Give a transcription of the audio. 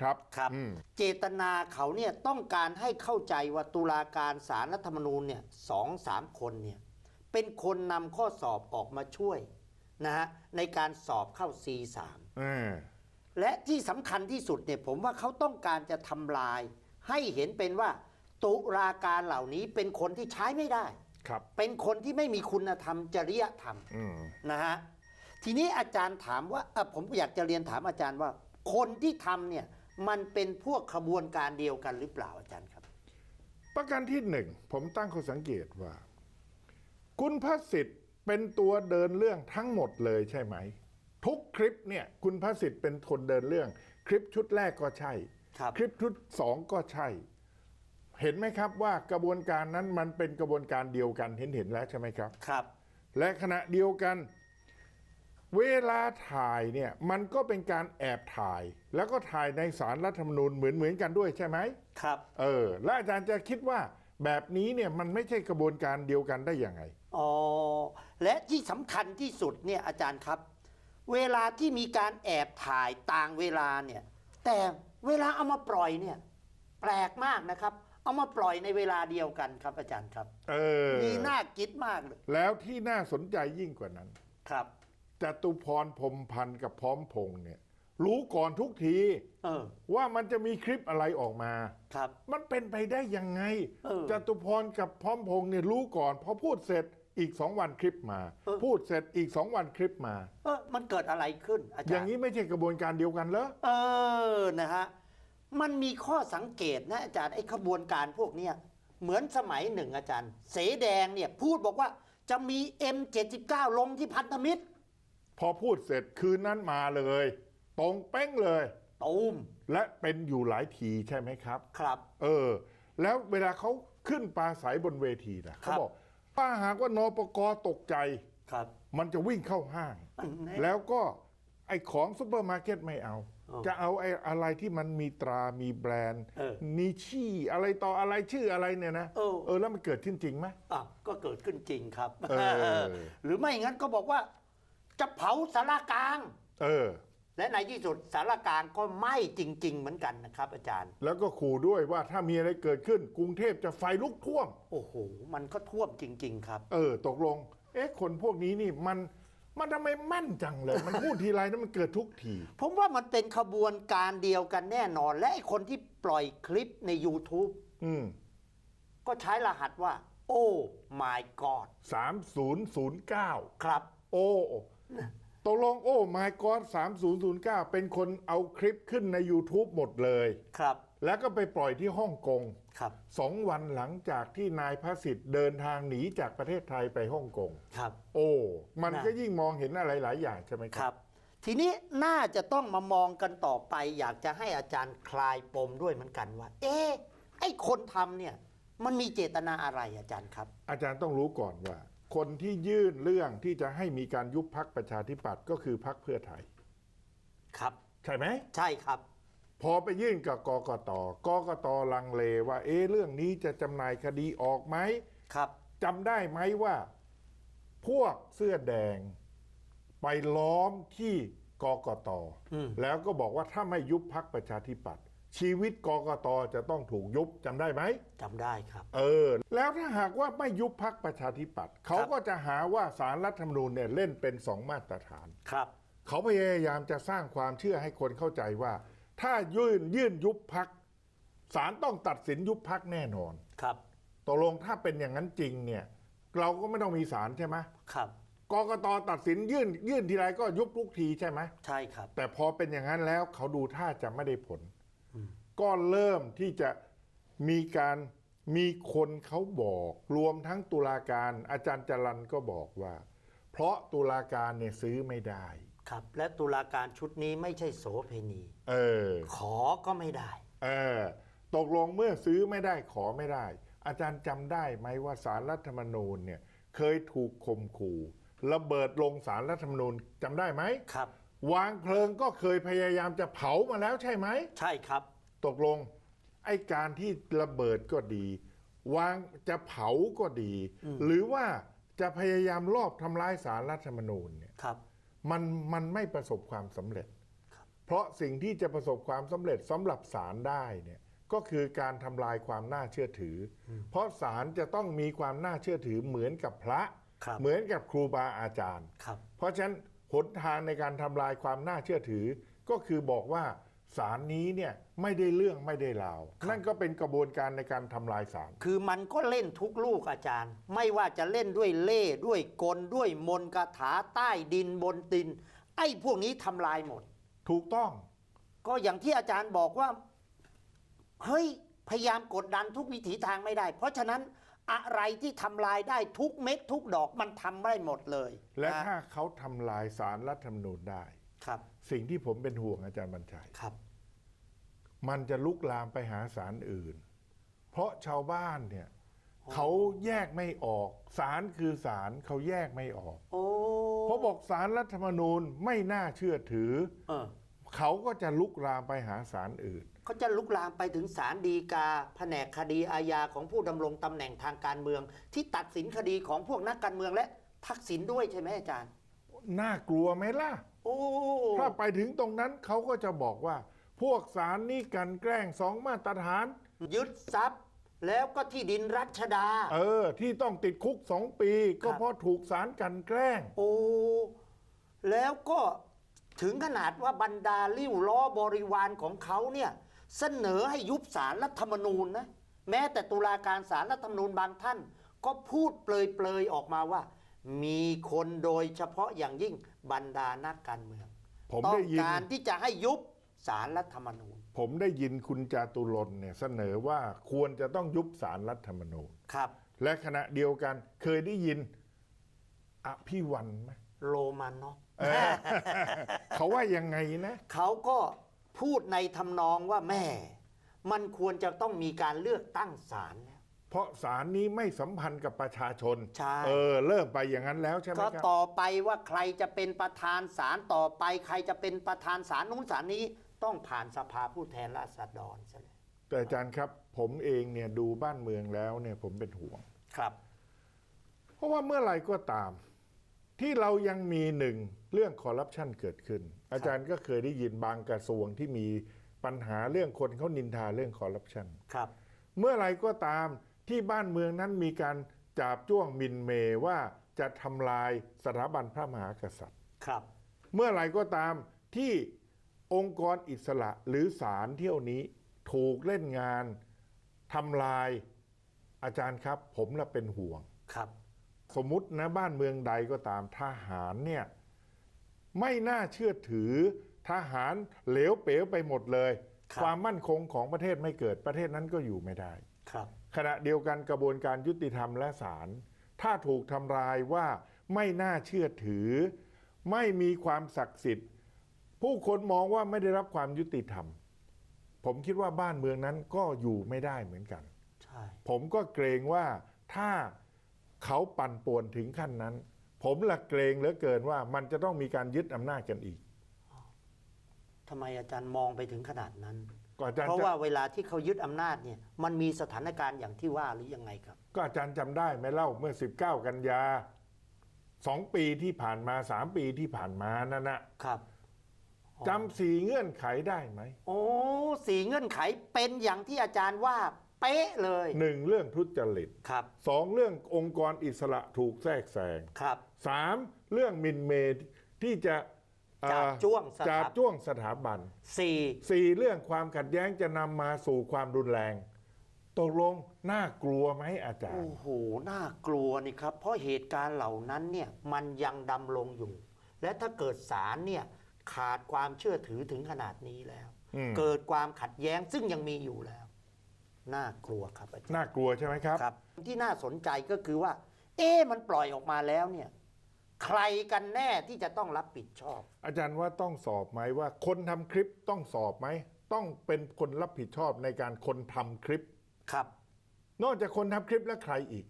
ครับครับ อืม เจตนาเขาเนี่ยต้องการให้เข้าใจว่าตุลาการสารรัฐธรรมนูญเนี่ยสองสามคนเนี่ยเป็นคนนำข้อสอบออกมาช่วยนะฮะในการสอบเข้า C3 อ่าและที่สำคัญที่สุดเนี่ยผมว่าเขาต้องการจะทำลาย ให้เห็นเป็นว่า ตุลาการเหล่านี้เป็นคนที่ใช้ไม่ได้ ครับ เป็นคนที่ไม่มีคุณธรรมจริยธรรม อืม นะฮะทีนี้อาจารย์ถามว่าเอ่อผมอยากจะเรียนถามอาจารย์ว่า คนที่ทำเนี่ย มันเป็นพวกขบวนการเดียวกันหรือเปล่าอาจารย์ครับ ประการที่หนึ่งผมตั้งข้อสังเกตว่า คุณพระสิทธิ์เป็นตัวเดินเรื่องทั้งหมดเลยใช่ไหม ทุกคลิปเนี่ยคุณพระสิทธิ์เป็นคนเดินเรื่อง คลิปชุดแรกก็ใช่ ครับ คลิปชุดสองก็ใช่ เห็นไหมครับว่ากระบวนการนั้นมันเป็นกระบวนการเดียวกันเห็นเห็นแล้วใช่ไหมครับ ครับ และขณะเดียวกัน เวลาถ่ายเนี่ยมันก็เป็นการแอบถ่าย แล้วก็ถ่ายในสารรัฐธรรมนูญเหมือนเหมือนกันด้วยใช่ไหมครับเออแล้วอาจารย์จะคิดว่าแบบนี้เนี่ยมันไม่ใช่กระบวนการเดียวกันได้ยังไงอ๋อและที่สำคัญที่สุดเนี่ยอาจารย์ครับ เวลาที่มีการแอบถ่ายต่างเวลาเนี่ยแต่เวลาเอามาปล่อยเนี่ยแปลกมากนะครับ เอามาปล่อยในเวลาเดียวกันครับอาจารย์ครับ เออมีน่าคิดมากเลยแล้วที่น่าสนใจยิ่งกว่านั้นครับ จตุพรพรหมพันธ์กับพร้อมพงษ์เนี่ย รู้ก่อนทุกที เออ ว่ามันจะมีคลิปอะไรออกมา ครับ มันเป็นไปได้ยังไงเออจตุพรกับพร้อมพงษ์เนี่ยรู้ก่อนพอพูดเสร็จอีกสองวันคลิปมา เออ พูดเสร็จอีกสองวันคลิปมา เออมันเกิดอะไรขึ้นอาจารย์ อย่างนี้ไม่ใช่กระบวนการเดียวกันเหรอ เออ นะฮะ มันมีข้อสังเกตนะอาจารย์ไอ้ขบวนการพวกเนี้ยเหมือนสมัยหนึ่งอาจารย์ เสแดงเนี่ยพูดบอกว่าจะมี M79 ลงที่พันธมิตร พอพูดเสร็จคืนนั้นมาเลย ตรงเป้งเลย ตูมและเป็นอยู่หลายทีใช่ไหมครับ ครับ เออ แล้วเวลาเขาขึ้นปลาใสบนเวทีนะครัเขาบบอกถ้าหากว่านปกตกใจ ครับ มันจะวิ่งเข้าห้างอันนี้แล้วก็ไอ้ของซุปเปอร์มาร์เก็ตไม่เอา อ๋อจะเอาไอ้อะไรที่มันมีตรามีแบรนด์เออมีชี่อะไรต่ออะไรชื่ออะไรเนี่ยนะเออ เออแล้วมันเกิดขึ้นจริงไหม อะก็เกิดขึ้นจริงครับ เออ หรือไม่งั้นก็บอกว่า จะเผาสารกลาง เออ และในที่สุดสารกลางก็ไหม้จริง ๆ เหมือนกันนะครับ อาจารย์ แล้วก็ขู่ด้วยว่าถ้ามีอะไรเกิดขึ้น กรุงเทพจะไฟลุกท่วม โอ้โห มันก็ท่วมจริง ๆ ครับ เออ ตกลง เอ๊ะ คนพวกนี้นี่มันมันทำไมแม่นจังเลย มันพูดทีไรนะมันเกิดทุกที ผมว่ามันเป็นขบวนการเดียวกันแน่นอน และไอ้คนที่ปล่อยคลิปใน YouTube อืมก็ใช้รหัสว่า โอ้ my god สามศูนย์ศูนย์เก้าครับ โอ้ ตกลงโอ้ my god สามศูนย์ศูนย์เก้าเป็นคนเอาคลิปขึ้นใน YouTube หมดเลย ครับ แล้วก็ไปปล่อยที่ฮ่องกงครับ สองวันหลังจากที่นายพระสิทธิ์เดินทางหนีจากประเทศไทยไปฮ่องกง ครับ โอ้ มันน่ะก็ยิ่งมองเห็นอะไรหลายอย่างใช่ไหมคครับรับทีนี้น่าจะต้องมามองกันต่อไป อยากจะให้อาจารย์คลายปมด้วยเหมือนกันว่า เอ๊ะไอ้คนทำเนี่ย มันมีเจตนาอะไรอาจารย์ครับ อาจารย์ต้องรู้ก่อนว่า คนที่ยื่นเรื่องที่จะให้มีการยุบพักประชาธิปัตย์ก็คือพักเพื่อไทย ครับ ใช่ไหม ใช่ครับ พอไปยื่นกับกกตกกตลังเลว่า เอ๊ะเรื่องนี้จะจำหน่ายคดีออกไหมครับจำได้ไหมว่า พวกเสื้อแดง ไปล้อมที่กกตอืมแล้วก็บอกว่าถ้าไม่ยุบพักประชาธิปัตย์ ชีวิตกกตจะต้องถูกยุบจำได้ไหม จำได้ครับ เออ แล้วถ้าหากว่าไม่ยุบพักประชาธิปัตย์เขาก็จะหาว่าสารรัฐธรรมนูญเนี่ยเล่นเป็นสองมาตรฐาน ครับ เขาพยายามจะสร้างความเชื่อให้คนเข้าใจว่า ถ้ายื่นยื่นยุบพักศาลต้องตัดสินยุบพักแน่นอนครับ ตกลงถ้าเป็นอย่างนั้นจริงเนี่ย เราก็ไม่ต้องมีศาลใช่ไหมครับกกตตัดสินยื่นยื่นทีไรก็ยุบทุกทีใช่ไหมใช่ครับ แต่พอเป็นอย่างนั้นแล้วเขาดูท่าจะไม่ได้ผล ก็เริ่มที่จะมีการมีคนเขาบอก รวมทั้งตุลาการอาจารย์จรันก็บอกว่า เพราะตุลาการเนี่ยซื้อไม่ได้ ครับ และตุลาการชุดนี้ไม่ใช่โสเพณี เออ ขอก็ไม่ได้ เออ ตกลงเมื่อซื้อไม่ได้ขอไม่ได้ อาจารย์จำได้ไหมว่าสารรัฐธรรมนูญเนี่ยเคยถูกข่มขู่ระเบิดลงสารรัฐธรรมนูญจำได้ไหมครับ วางเพลิงก็เคยพยายามจะเผามาแล้วใช่ไหม ใช่ครับ ตกลง ไอ้การที่ระเบิดก็ดี วางจะเผาก็ดี หรือว่าจะพยายามลอบทำร้ายสารรัฐธรรมนูญเนี่ยครับ มันมันไม่ประสบความสำเร็จครับเพราะสิ่งที่จะประสบความสำเร็จสำหรับศาลได้เนี่ยก็คือการทำลายความน่าเชื่อถืออเพราะศาลจะต้องมีความน่าเชื่อถือเหมือนกับพระครับเหมือนกับครูบาอาจารย์ครับเพราะฉะนั้น หนทางในการทำลายความน่าเชื่อถือ ก็คือบอกว่าศาลนี้เนี่ยไม่ได้เรื่องไม่ได้ราวนั่นก็เป็นกระบวนการในการทำลายศาลคือมันก็เล่นทุกลูกอาจารย์ ไม่ว่าจะเล่นด้วยเล่ห์ด้วยกลด้วยมนต์คาถาใต้ดินบนดิน ไอ้พวกนี้ทำลายหมด ถูกต้อง ก็อย่างที่อาจารย์บอกว่าเฮ้ยพยายามกดดันทุกวิถีทางไม่ได้ เพราะฉะนั้น อะไรที่ทำลายได้ทุกเม็ดทุกดอกมันทำได้หมดเลยและนถ้าเขาทำลายสารรัฐธรรมนูญได้ ครับ สิ่งที่ผมเป็นห่วงอาจารย์บรรชัย ครับ มันจะลุกลามไปหาสารอื่น เพราะชาวบ้านเนี่ยเขาแยกไม่ออก สารคือสารเขาแยกไม่ออกโอ้เพราะบอกสารรัฐธรรมนูญไม่น่าเชื่อถือ เออเขาก็จะลุกลามไปหาสารอื่น เขาจะลุกลามไปถึงศาลฎีกา แผนกคดีอาญาของผู้ดำรงตำแหน่งทางการเมือง ที่ตัดสินคดีของพวกนักการเมืองและทักษิณด้วยใช่ไหมอาจารย์ น่ากลัวไหมล่ะ โอ้ถ้าไปถึงตรงนั้นเขาก็จะบอกว่า พวกสารนี่กลันแกล้งสองมาตรฐาน ยึดทรัพย์ แล้วก็ที่ดินรัชดา เออ ที่ต้องติดคุกสองปี ก็ครับเพราะถูกสารกลันแกล้ง โอ้แล้วก็ ถึงขนาดว่าบรรดาลิ้วล้อบริวารของเขาเนี่ยเสนอให้ยุบสารรัฐธรรมนูญนะแม้แต่ตุลาการสารรัฐธรรมนูญบางท่าน ก็พูดเปลยๆออกมาว่า มีคนโดยเฉพาะอย่างยิ่งบรรดานักการเมืองผมต้อได้งยิน การที่จะให้ยุบสารรัฐธรรมนูญผมได้ยินคุณจาตุรนต์เนี่ยเสนอว่าควรจะต้องยุบสารรัฐธรรมนูญ ครับ และขณะเดียวกันเคยได้ยินอภิวันไหม โรมันเนาะเออเขาว่ายังไงนะ เขาก็พูดในทำนองว่าแม่ มันควรจะต้องมีการเลือกตั้งศาลแล้ว เพราะสารนี้ไม่สัมพันธ์กับประชาชน ใช่ เออเริ่มไปอย่างนั้นแล้วใช่ไหมก็ครับ ต่อไปว่าใครจะเป็นประธานศาลต่อไป ใครจะเป็นประธานศาลนู้นศาลนี้ต้องผ่านสภาผู้แทนราษฎรซะแล้วแต่อาจารย์ครับ ผมเองเนี่ยดูบ้านเมืองแล้วเนี่ยผมเป็นห่วง ครับ เพราะว่าเมื่อไหร่ก็ตาม ที่เรายังมีหนึ่งเรื่องคอร์รัปชันเกิดขึ้น อาจารย์ก็เคยได้ยินบางกระทรวงที่มีปัญหาเรื่องคนเขานินทาเรื่องคอร์รัปชันครับ เมื่อไหร่ก็ตามที่บ้านเมืองนั้นมีการจาบจ้วงหมินเมว่าจะทำลายสถาบันพระมหากษัตริย์ครับ เมื่อไหร่ก็ตามที่องค์กรอิสระหรือศาลเที่ยวนี้ถูกเล่นงานทำลายอาจารย์ครับ ผมละเป็นห่วงครับ สมมุตินะบ้านเมืองใดก็ตามทหารเนี่ยไม่น่าเชื่อถือทหารเหลวเป๋วไปหมดเลยครับความมั่นคงของประเทศไม่เกิดประเทศนั้นก็อยู่ไม่ได้ครับขณะเดียวกันกระบวนการยุติธรรมและศาลถ้าถูกทำลายว่าไม่น่าเชื่อถือ ไม่มีความศักดิ์สิทธิ์ ผู้คนมองว่าไม่ได้รับความยุติธรรม ผมคิดว่าบ้านเมืองนั้นก็อยู่ไม่ได้เหมือนกัน ใช่ ผมก็เกรงว่าถ้า เขาปั่นป่วนถึงขั้นนั้น ผมละเกรงเหลือเกินว่ามันจะต้องมีการยึดอำนาจกันอีกทำไมอาจารย์มองไปถึงขนาดนั้นก็อาจารย์เพราะจะว่าเวลาที่เขายึดอำนาจเนี่ยมันมีสถานการณ์อย่างที่ว่าหรือยังไงครับ ก็อาจารย์จำได้ไหมเล่าเมื่อ 19 กันยาสองปีที่ผ่านมาสามปีที่ผ่านมานั่นนะครับจำสี่เงื่อนไขได้ไหม โอ้สี่เงื่อนไขเป็นอย่างที่อาจารย์ว่า เป๊ะเลยหนึ่งเรื่องทุจริตครับสองเรื่ององค์กรอิสระถูกแทรกแซงครับสามเรื่องหมินเมที่จะเอ่อจาบจ้วงสถาจาบจ้วงสถาบันสี่สี่เรื่องความขัดแย้งจะนำมาสู่ความรุนแรงตกลงน่ากลัวไหมอาจารโอ้ย์โหน่ากลัวนี่ครับ เพราะเหตุการณ์เหล่านั้นเนี่ยมันยังดำรงอยู่ และถ้าเกิดศาลเนี่ยขาดความเชื่อถือถึงขนาดนี้แล้วอืมเกิดความขัดแย้งซึ่งยังมีอยู่แล้ว น่ากลัวครับอาจารย์น่ากลัวใช่ไหมครับครับ ที่น่าสนใจก็คือว่า เอ๊ะมันปล่อยออกมาแล้วเนี่ย ใครกันแน่ที่จะต้องรับผิดชอบ อาจารย์ว่าต้องสอบไหมว่า คนทำคลิปต้องสอบไหมต้องเป็นคนรับผิดชอบในการคนทำคลิป ครับ นอกจากคนทำคลิปแล้วใครอีก